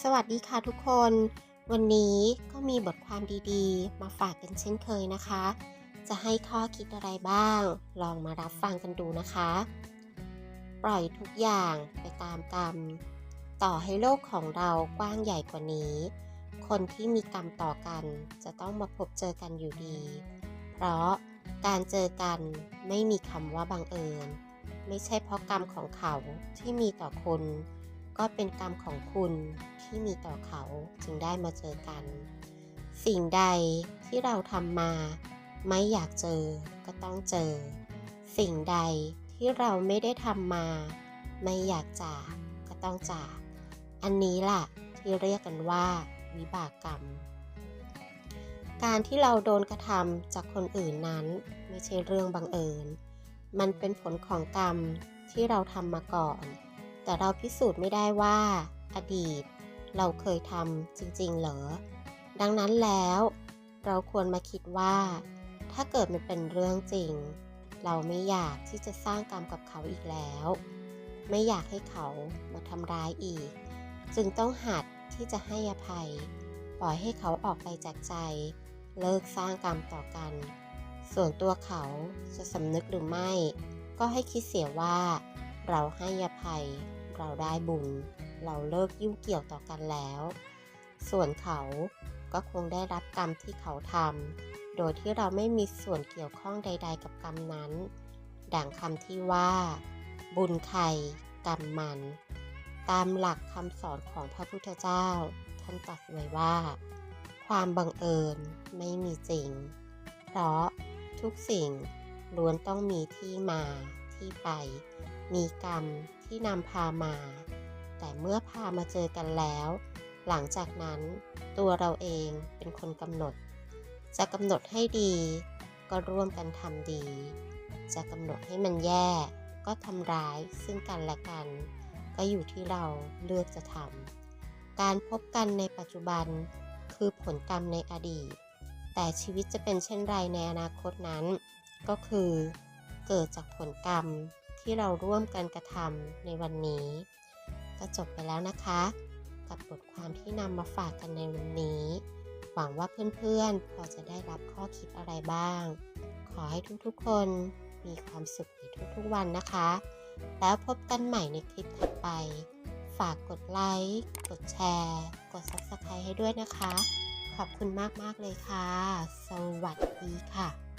สวัสดีค่ะทุกคน วันนี้ก็มีบทความดีๆ มาฝากกันเช่นเคยนะคะ จะให้ข้อคิดอะไรบ้าง ลองมารับฟังกันดูนะคะ ปล่อยทุกอย่างไปตามกรรม ต่อให้โลกของเรากว้างใหญ่กว่านี้ คนที่มีกรรมต่อกัน จะต้องมาพบเจอกันอยู่ดี เพราะการเจอกันไม่มีคำว่าบังเอิญ ไม่ใช่เพราะกรรมของเขาที่มีต่อคุณ ก็เป็นกรรมของคุณที่มีต่อเขาจึงได้มาเจอกัน สิ่งใดที่เราทำมา ไม่อยากเจอก็ต้องเจอ สิ่งใดที่เราไม่ได้ทำมา ไม่อยากจากก็ต้องจาก อันนี้ล่ะที่เรียกกันว่าวิบากกรรม การที่เราโดนกระทำจากคนอื่นนั้น ไม่ใช่เรื่องบังเอิญ มันเป็นผลของกรรมที่เราทำมาก่อน แต่เราพิสูจน์ไม่ได้ว่า อดีต เราเคยทำจริงๆ เหรอ ดังนั้นแล้ว เราควรมาคิดว่า ถ้าเกิดมันเป็นเรื่องจริง เราไม่อยากที่จะสร้างกรรมกับเขาอีกแล้ว ไม่อยากให้เขามาทำร้ายอีก จึงต้องหัดที่จะให้อภัย ปล่อยให้เขาออกไปจากใจ เลิกสร้างกรรมต่อกัน ส่วนตัวเขาจะสำนึกหรือไม่ ก็ให้คิดเสียว่า เราให้อภัย เราได้บุญ เราเลิกยุ่งเกี่ยวต่อกันแล้ว ส่วนเขาก็คงได้รับกรรมที่เขาทำ โดยที่เราไม่มีส่วนเกี่ยวข้องใด ๆ กับกรรมนั้น ดังคำที่ว่า บุญใครกรรมมัน ตามหลักคำสอนของพระพุทธเจ้า ท่านตรัสไว้ว่า ความบังเอิญไม่มีจริง เพราะทุกสิ่งล้วนต้องมีที่มา ที่ไป มีกรรมที่นำพามา แต่เมื่อพามาเจอกันแล้ว หลังจากนั้นตัวเราเองเป็นคนกำหนด จะกำหนดให้ดี ก็ร่วมกันทำดี จะกำหนดให้มันแย่ก็ทำร้ายซึ่งกันและกัน ก็อยู่ที่เราเลือกจะทำการพบกันในปัจจุบันคือผลกรรมในอดีต แต่ชีวิตจะเป็นเช่นไรในอนาคตนั้น ก็คือ เกิดจากผลกรรมที่เราร่วมกันกระทำในวันนี้ ก็จบไปแล้วนะคะ กับบทความที่นำมาฝากกันในวันนี้ หวังว่าเพื่อนๆ พอจะได้รับข้อคิดอะไรบ้าง ขอให้ทุกๆคนมีความสุขในทุกๆวันนะคะ แล้วพบกันใหม่ในคลิปถัดไป ฝากกดไลค์ กดแชร์ กด Subscribe ให้ด้วยนะคะ ขอบคุณมากๆเลยค่ะ สวัสดีค่ะ